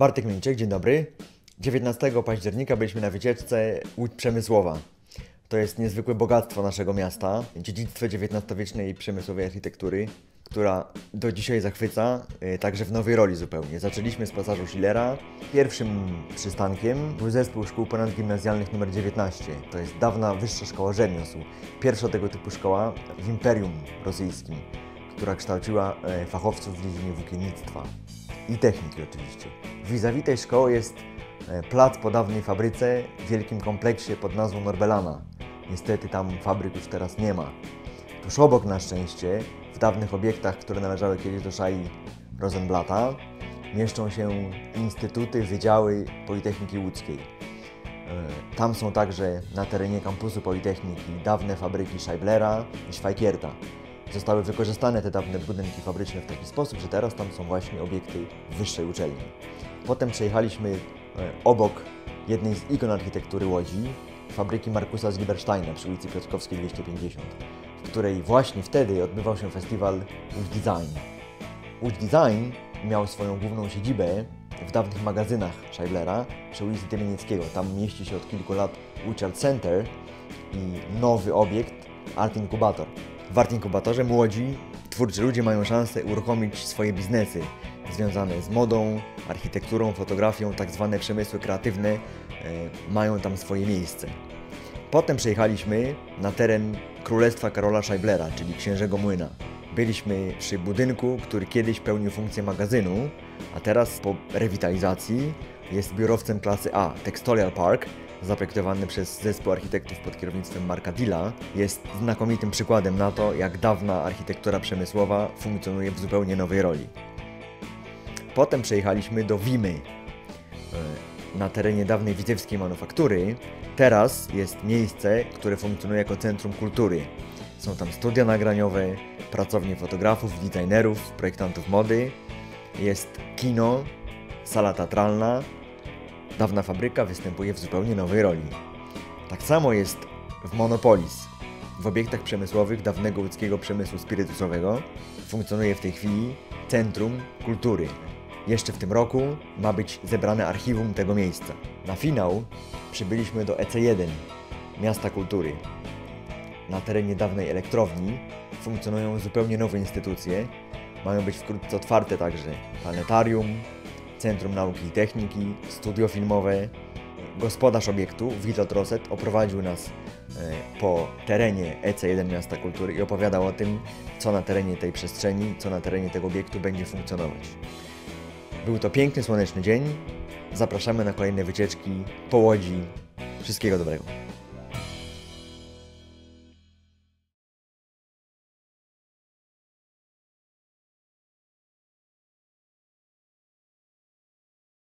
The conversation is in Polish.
Bartek Mińczyk, dzień dobry. 19 października byliśmy na wycieczce Łódź Przemysłowa. To jest niezwykłe bogactwo naszego miasta, dziedzictwo XIX-wiecznej przemysłowej architektury, która do dzisiaj zachwyca, y, także w nowej roli zupełnie. Zaczęliśmy z pasażu Schillera. Pierwszym przystankiem był zespół szkół ponadgimnazjalnych nr 19. To jest dawna wyższa szkoła rzemiosł. Pierwsza tego typu szkoła w Imperium Rosyjskim, która kształciła e, fachowców w dziedzinie włókiennictwa i techniki oczywiście. Vis-a-vis tej szkoły jest e, plac po dawnej fabryce w wielkim kompleksie pod nazwą Norbelana. Niestety tam fabryk już teraz nie ma. Tuż obok na szczęście, w dawnych obiektach, które należały kiedyś do szai Rosenblata, mieszczą się instytuty, wydziały Politechniki Łódzkiej. E, Tam są także na terenie kampusu Politechniki dawne fabryki Scheiblera i Schweikierta. Zostały wykorzystane te dawne budynki fabryczne w taki sposób, że teraz tam są właśnie obiekty wyższej uczelni. Potem przejechaliśmy e, obok jednej z ikon architektury Łodzi, fabryki Markusa z przy ulicy Piotrkowskiej 250, w której właśnie wtedy odbywał się festiwal Łódź Design. Łódź Design miał swoją główną siedzibę w dawnych magazynach Scheiblera przy ulicy Tymienieckiego. Tam mieści się od kilku lat Art Center i nowy obiekt Art Incubator. W Art Incubatorze młodzi, twórczy ludzie mają szansę uruchomić swoje biznesy związane z modą, architekturą, fotografią, tak zwane przemysły kreatywne e, mają tam swoje miejsce. Potem przejechaliśmy na teren Królestwa Karola Scheiblera, czyli Księżego Młyna. Byliśmy przy budynku, który kiedyś pełnił funkcję magazynu, a teraz po rewitalizacji jest biurowcem klasy A. Textolial Park, zaprojektowany przez zespół architektów pod kierownictwem Marka Dilla, jest znakomitym przykładem na to, jak dawna architektura przemysłowa funkcjonuje w zupełnie nowej roli. Potem przejechaliśmy do Wimy, e, na terenie dawnej widzewskiej manufaktury. Teraz jest miejsce, które funkcjonuje jako centrum kultury. Są tam studia nagraniowe, pracownie fotografów, designerów, projektantów mody. Jest kino, sala teatralna. Dawna fabryka występuje w zupełnie nowej roli. Tak samo jest w Monopolis. W obiektach przemysłowych dawnego łódzkiego przemysłu spirytusowego funkcjonuje w tej chwili Centrum Kultury. Jeszcze w tym roku ma być zebrane archiwum tego miejsca. Na finał przybyliśmy do EC1, Miasta Kultury. Na terenie dawnej elektrowni funkcjonują zupełnie nowe instytucje. Mają być wkrótce otwarte także planetarium, Centrum Nauki i Techniki, studio filmowe. Gospodarz obiektu, Witold Roset, oprowadził nas e, po terenie EC1 Miasta Kultury i opowiadał o tym, co na terenie tej przestrzeni, co na terenie tego obiektu będzie funkcjonować. Był to piękny, słoneczny dzień. Zapraszamy na kolejne wycieczki po Łodzi. Wszystkiego dobrego.